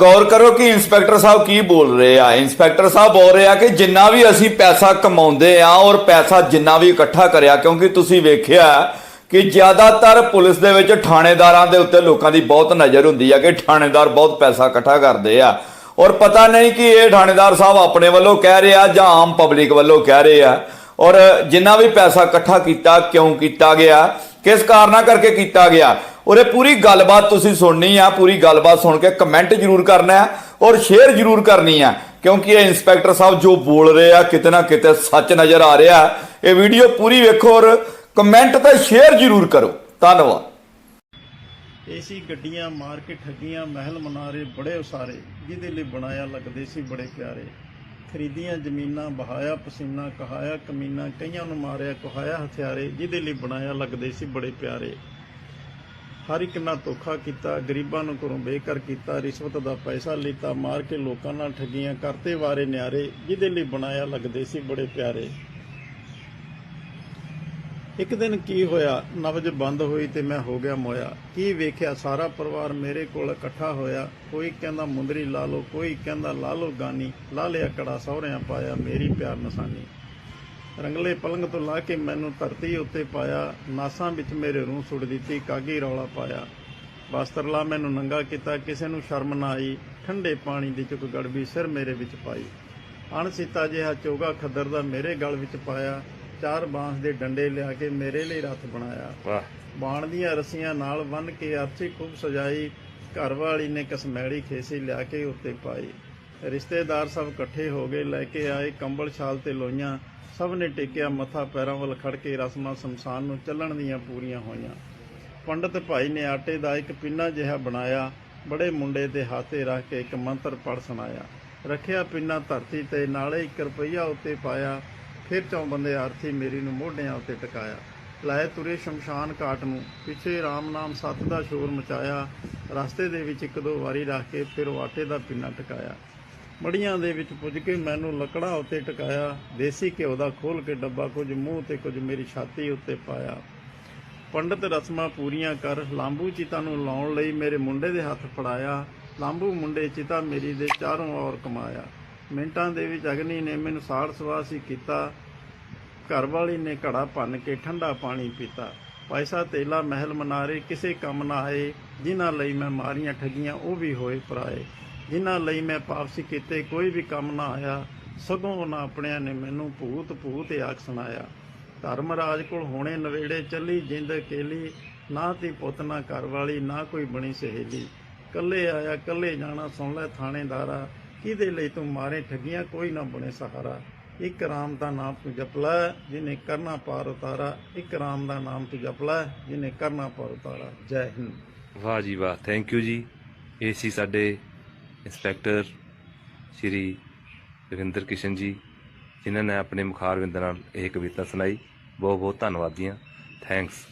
ਗੌਰ ਕਰੋ ਕਿ ਇੰਸਪੈਕਟਰ ਸਾਹਿਬ ਕੀ ਬੋਲ ਰਹੇ ਆ। ਇੰਸਪੈਕਟਰ ਸਾਹਿਬ ਬੋਲ ਰਹੇ ਆ ਕਿ ਜਿੰਨਾ ਵੀ ਅਸੀਂ ਪੈਸਾ ਕਮਾਉਂਦੇ ਆ ਔਰ ਪੈਸਾ ਜਿੰਨਾ ਵੀ ਇਕੱਠਾ ਕਰਿਆ, ਕਿਉਂਕਿ ਤੁਸੀਂ ਵੇਖਿਆ ਕਿ ਜ਼ਿਆਦਾਤਰ ਪੁਲਿਸ ਦੇ ਵਿੱਚ ਥਾਣੇਦਾਰਾਂ ਦੇ ਉੱਤੇ ਲੋਕਾਂ ਦੀ ਬਹੁਤ ਨਜ਼ਰ ਹੁੰਦੀ ਆ ਕਿ ਥਾਣੇਦਾਰ ਬਹੁਤ ਪੈਸਾ ਇਕੱਠਾ ਕਰਦੇ ਆ। ਔਰ ਪਤਾ ਨਹੀਂ ਕਿ ਇਹ ਥਾਣੇਦਾਰ ਸਾਹਿਬ ਆਪਣੇ ਵੱਲੋਂ ਕਹਿ ਰਹੇ ਆ ਜਾਂ ਆਮ ਪਬਲਿਕ ਵੱਲੋਂ ਕਹਿ ਰਹੇ ਆ ਔਰ ਜਿੰਨਾ ਵੀ ਪੈਸਾ ਇਕੱਠਾ ਕੀਤਾ, ਕਿਉਂ ਕੀਤਾ ਗਿਆ, ਕਿਸ ਕਾਰਨਾ ਕਰਕੇ ਕੀਤਾ ਗਿਆ ਔਰ ਇਹ ਪੂਰੀ ਗੱਲਬਾਤ ਤੁਸੀਂ ਸੁਣਨੀ ਆ, ਪੂਰੀ ਗੱਲਬਾਤ ਸੁਣ ਕੇ ਕਮੈਂਟ ਜ਼ਰੂਰ ਕਰਨਾ ਹੈ ਔਰ ਸ਼ੇਅਰ ਜ਼ਰੂਰ ਕਰਨੀ ਆ, ਕਿਉਂਕਿ ਇਹ ਇੰਸਪੈਕਟਰ ਸਾਹਿਬ ਜੋ ਬੋਲ ਰਹੇ ਆ, ਕਿਤੇ ਨਾ ਕਿਤੇ ਸੱਚ ਨਜ਼ਰ ਆ ਰਿਹਾ, ਇਹ ਵੀਡੀਓ ਪੂਰੀ ਵੇਖੋ ਔਰ ਕਮੈਂਟ ਤੇ ਸ਼ੇਅਰ ਜ਼ਰੂਰ ਕਰੋ, ਧੰਨਵਾਦ। ਏਸੀ ਗੱਡੀਆਂ ਮਾਰ ਕੇ ਠੱਗੀਆਂ, ਮਹਿਲ ਮਨਾਰੇ ਬੜੇ ਉਸਾਰੇ, ਜਿਹਦੇ ਲਈ ਬਣਾਇਆ ਲੱਗਦੇ ਸੀ ਬੜੇ ਪਿਆਰੇ। ਖਰੀਦੀਆਂ ਜ਼ਮੀਨਾਂ ਬਹਾਇਆ ਪਸੀਨਾ, ਕਹਾਇਆ ਕਮੀਨਾ, ਕਈਆਂ ਨੂੰ ਮਾਰਿਆ, ਕਹਾਇਆ ਹਥਿਆਰੇ, ਜਿਹਦੇ ਲਈ ਬਣਾਇਆ ਲੱਗਦੇ ਸੀ ਬੜੇ ਪਿਆਰੇ। ਹਰ ਇੱਕ ਨਾਲ ਧੋਖਾ ਕੀਤਾ, ਗਰੀਬਾਂ ਨੂੰ ਘਰੋਂ ਬੇਘਰ ਕੀਤਾ, ਰਿਸ਼ਵਤ ਦਾ ਪੈਸਾ ਲਿੱਤਾ, ਮਾਰ ਕੇ ਲੋਕਾਂ ਨਾਲ ਠੱਗੀਆਂ, ਕਰਤੇ ਵਾਰੇ ਨਿਆਰੇ, ਜਿਹਦੇ ਲਈ ਬਣਾਇਆ ਲੱਗਦੇ ਸੀ ਬੜੇ ਪਿਆਰੇ। ਇੱਕ ਦਿਨ ਕੀ ਹੋਇਆ? ਨਬਜ ਬੰਦ ਹੋਈ ਤੇ ਮੈਂ ਹੋ ਗਿਆ ਮੋਇਆ। ਕੀ ਵੇਖਿਆ? ਸਾਰਾ ਪਰਿਵਾਰ ਮੇਰੇ ਕੋਲ ਇਕੱਠਾ ਹੋਇਆ। ਕੋਈ ਕਹਿੰਦਾ ਮੁੰਦਰੀ ਲਾ ਲਓ, ਕੋਈ ਕਹਿੰਦਾ ਲਾ ਲਓ ਗਾਨੀ। ਲਾ ਲਿਆ ਕੜਾ, ਸਹੁਰਿਆਂ ਪਾਇਆ ਮੇਰੀ ਪਿਆਰ ਨਿਸ਼ਾਨੀ। ਰੰਗਲੇ ਪਲੰਗ ਤੋਂ ਲਾ ਕੇ ਮੈਨੂੰ ਧਰਤੀ ਉੱਤੇ ਪਾਇਆ। ਨਾਸਾਂ ਵਿੱਚ ਮੇਰੇ ਰੂਹ ਸੁੱਟ ਦਿੱਤੀ, ਕਾਗੀ ਰੌਲਾ ਪਾਇਆ। ਵਸਤਰ ਲਾ ਮੈਨੂੰ ਨੰਗਾ ਕੀਤਾ, ਕਿਸੇ ਨੂੰ ਸ਼ਰਮ ਨਾ ਆਈ। ਠੰਡੇ ਪਾਣੀ ਦੀ ਚੁੱਕ ਗੜਬੀ ਸਿਰ ਮੇਰੇ ਵਿੱਚ ਪਾਈ। ਅਣਸੀਤਾ ਜਿਹਾ ਚੋਗਾ ਖੱਦਰ ਦਾ ਮੇਰੇ ਗਲ ਵਿੱਚ ਪਾਇਆ। ਚਾਰ ਬਾਂਸ ਦੇ ਡੰਡੇ ਲਿਆ ਕੇ ਮੇਰੇ ਲਈ ਰੱਥ ਬਣਾਇਆ। ਵਾਹ। ਬਾਣ ਦੀਆਂ ਰੱਸੀਆਂ ਨਾਲ ਬੰਨ ਕੇ ਅਰਚੀ ਖੂਬ ਸਜਾਈ ਘਰ ਵਾਲੀ ਨੇ ਕਸਮੈੜੀ ਖੇਸੀ ਲਿਆ ਕੇ ਉੱਤੇ ਪਾਈ। ਰਿਸ਼ਤੇਦਾਰ ਸਭ ਇਕੱਠੇ ਹੋ ਗਏ ਲੈ ਕੇ ਆਏ ਕੰਬਲ ਛਾਲ ਤੇ ਲੋਈਆਂ। ਸਭ ਨੇ ਟੇਕਿਆ ਮੱਥਾ ਪੈਰਾਂ ਵੱਲ ਖੜ ਕੇ ਰਸਮਾਂ ਸ਼ਮਸ਼ਾਨ ਨੂੰ ਚੱਲਣ ਦੀਆਂ ਪੂਰੀਆਂ ਹੋਈਆਂ। ਪੰਡਤ ਭਾਈ ਨੇ ਆਟੇ ਦਾ ਇੱਕ ਪਿੰਨਾ ਜਿਹਾ ਬਣਾਇਆ ਬੜੇ ਮੁੰਡੇ ਦੇ ਹਾਥੇ ਰੱਖ ਕੇ ਇੱਕ ਮੰਤਰ ਪੜ ਸੁਣਾਇਆ। ਰੱਖਿਆ ਪਿੰਨਾ ਧਰਤੀ ਤੇ ਨਾਲੇ 1 ਰੁਪਈਆ ਉੱਤੇ ਪਾਇਆ। ਫਿਰ ਚੌਂ ਬੰਦੇ ਆਰਥੀ ਮੇਰੀ ਨੂੰ ਮੋਢਿਆਂ ਉੱਤੇ ਟਿਕਾਇਆ। ਲਾਏ ਤੁਰੇ ਸ਼ਮਸ਼ਾਨ ਘਾਟ ਨੂੰ। ਪਿੱਛੇ ਰਾਮ ਨਾਮ ਸੱਤ ਦਾ ਸ਼ੋਰ ਮਚਾਇਆ। ਰਸਤੇ ਦੇ ਵਿੱਚ ਇੱਕ ਦੋ ਵਾਰੀ ਰੱਖ ਕੇ ਫਿਰ ਉਹ ਆਟੇ ਦਾ ਪਿੰਨਾ ਟਿਕਾਇਆ। ਮੜੀਆਂ ਦੇ ਵਿੱਚ ਪੁੱਜ ਕੇ ਮੈਨੂੰ ਲੱਕੜਾਂ ਉੱਤੇ ਟਿਕਾਇਆ। ਦੇਸੀ ਘਿਓ ਦਾ ਖੋਲ ਕੇ ਡੱਬਾ ਕੁਝ ਮੂੰਹ ਤੇ ਕੁਝ ਮੇਰੀ ਛਾਤੀ ਉੱਤੇ ਪਾਇਆ। ਪੰਡਤ ਰਸਮਾਂ ਪੂਰੀਆਂ ਕਰ ਲਾਂਬੂ ਚਿਤਾ ਨੂੰ ਲਾਉਣ ਲਈ ਮੇਰੇ ਮੁੰਡੇ ਦੇ ਹੱਥ ਫੜਾਇਆ। ਲਾਂਬੂ ਮੁੰਡੇ ਚਿਤਾ ਮੇਰੀ ਦੇ ਚਾਰੋਂ ਔਰ ਕਮਾਇਆ। ਮਿੰਟਾਂ ਦੇ ਵਿੱਚ ਅਗਨੀ ਨੇ ਮੈਨੂੰ ਸਾੜ ਸਵਾਸੀ ਕੀਤਾ। ਘਰ ਵਾਲੀ ਨੇ ਘੜਾ ਭੰਨ ਕੇ ਠੰਡਾ ਪਾਣੀ ਪੀਤਾ। ਪੈਸਾ ਤੇਲਾ ਮਹਿਲ ਮਨਾਰੇ ਕਿਸੇ ਕੰਮ ਨਾ ਆਏ। ਜਿਨ੍ਹਾਂ ਲਈ ਮੈਂ ਮਾਰੀਆਂ ਠੱਗੀਆਂ, ਉਹ ਵੀ ਹੋਏ ਪਰਾਏ। ਜਿਨ੍ਹਾਂ ਲਈ ਮੈਂ ਪਾਪਸੀ ਕੀਤੇ, ਕੋਈ ਵੀ ਕੰਮ ਨਾ ਆਇਆ। ਸਗੋਂ ਉਹਨਾਂ ਆਪਣਿਆਂ ਨੇ ਮੈਨੂੰ ਭੂਤ ਭੂਤ ਆਖ ਸੁਣਾਇਆ। ਧਰਮ ਰਾਜ ਕੋਲ ਹੋਣੇ ਨਵੇੜੇ ਚੱਲੀ ਜਿੰਦ ਕੇਲੀ। ਨਾ ਤੀ ਪੁੱਤ, ਨਾ ਘਰ ਵਾਲੀ ਨਾ ਕੋਈ ਬਣੀ ਸਹੇਲੀ। ਕੱਲੇ ਆਇਆ, ਕੱਲੇ ਜਾਣਾ, ਸੁਣ ਲੈ ਥਾਣੇਦਾਰਾ। ਕਿਹਦੇ ਲਈ ਤੂੰ ਮਾਰੇ ਠੱਗੀਆਂ? ਕੋਈ ਨਾ ਬਣੇ ਸਹਾਰਾ। ਇੱਕ ਰਾਮ ਦਾ ਨਾਮ ਤੂੰ ਜਪ ਲੈ, ਜਿਹਨੇ ਕਰਨਾ ਪਾਰ ਉਤਾਰਾ। ਇੱਕ ਰਾਮ ਦਾ ਨਾਮ ਤੂੰ ਜਪ ਲੈ, ਜਿਹਨੇ ਕਰਨਾ ਪਾਰ ਉਤਾਰਾ। ਜੈ ਹਿੰਦ। ਵਾਹ ਜੀ ਵਾਹ। ਥੈਂਕ ਯੂ ਜੀ। ਇਹ ਸੀ ਸਾਡੇ ਇੰਸਪੈਕਟਰ ਸ਼੍ਰੀ ਰਵਿੰਦਰ ਕਿਸ਼ਨ ਜੀ, ਜਿਨ੍ਹਾਂ ਨੇ ਆਪਣੇ ਮੁਖਾਰਵਿੰਦ ਨਾਲ ਇਹ ਕਵਿਤਾ ਸੁਣਾਈ। ਬਹੁਤ ਬਹੁਤ ਧੰਨਵਾਦ ਜੀ। ਥੈਂਕਸ